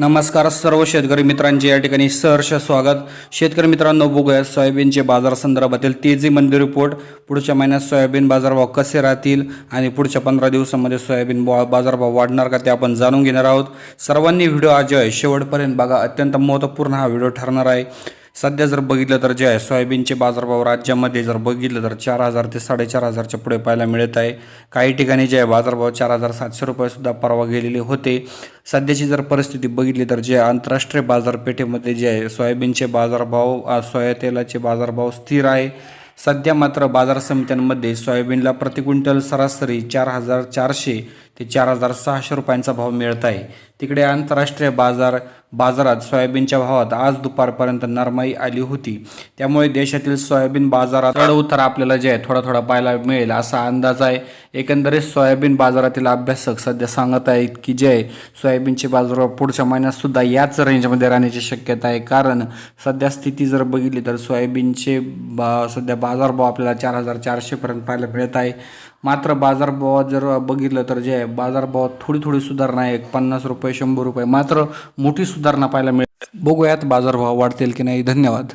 नमस्कार सर्व शेतकरी मित्रांचे या ठिकाणी सहर्ष स्वागत. शेतकरी मित्रांनो बघूया सोयाबीनचे बाजार संदर्भातील तेजी मंदी रिपोर्ट पुढच्या महिन्यात सोयाबीन बाजारभाव कसे राहतील आणि पुढच्या पंधरा दिवसामध्ये सोयाबीन बा- बाजारभाव वाढणार का ते आपण जाणून घेणार आहोत. सर्वांनी व्हिडिओ आज आहे शेवटपर्यंत बघा. अत्यंत महत्त्वपूर्ण हा व्हिडिओ ठरणार आहे. सध्या जर बघितलं तर जे आहे सोयाबीनचे बाजारभाव राज्यामध्ये जर बघितलं तर चार हजार ते साडेचार हजारच्या पुढे पाहायला मिळत आहे. काही ठिकाणी जे आहे बाजारभाव चार हजार सातशे रुपयेसुद्धा परवा गेलेले होते. सध्याची जर परिस्थिती बघितली तर जे आंतरराष्ट्रीय बाजारपेठेमध्ये जे आहे सोयाबीनचे बाजारभाव सोया तेलाचे बाजारभाव स्थिर आहे. सध्या मात्र बाजार समित्यांमध्ये सोयाबीनला प्रति क्विंटल सरासरी चार हजार चारशे ते चार हजार सहाशे रुपयांचा भाव मिळत आहे. तिकडे आंतरराष्ट्रीय बाजार बाजारात सोयाबीनच्या भावात आज दुपारपर्यंत नरमाई आली होती. त्यामुळे देशातील सोयाबीन बाजारात चढ उतार आपल्याला जे आहे थोडा थोडा पाहायला मिळेल असा अंदाज आहे. एकंदरीत सोयाबीन बाजारातील अभ्यासक सध्या सांगत आहेत की जे आहे सोयाबीनचे बाजार पुढच्या महिन्यात सुद्धा याच रेंजमध्ये राहण्याची शक्यता आहे. कारण सध्या स्थिती जर बघितली तर सोयाबीनचे बा सध्या बाजारभाव आपल्याला चार हजार चारशेपर्यंत पाहायला मिळत आहे. मात्र बाजारभावात जर बघितलं तर जे आहे बाजारभावात थोडी थोडी सुधारणा आहे. एक पन्नास रुपये शंभर रुपये मात्र मोठी सुधारणा पाहायला मिळेल. बघूयात बाजारभाव वाढतील की नाही. धन्यवाद.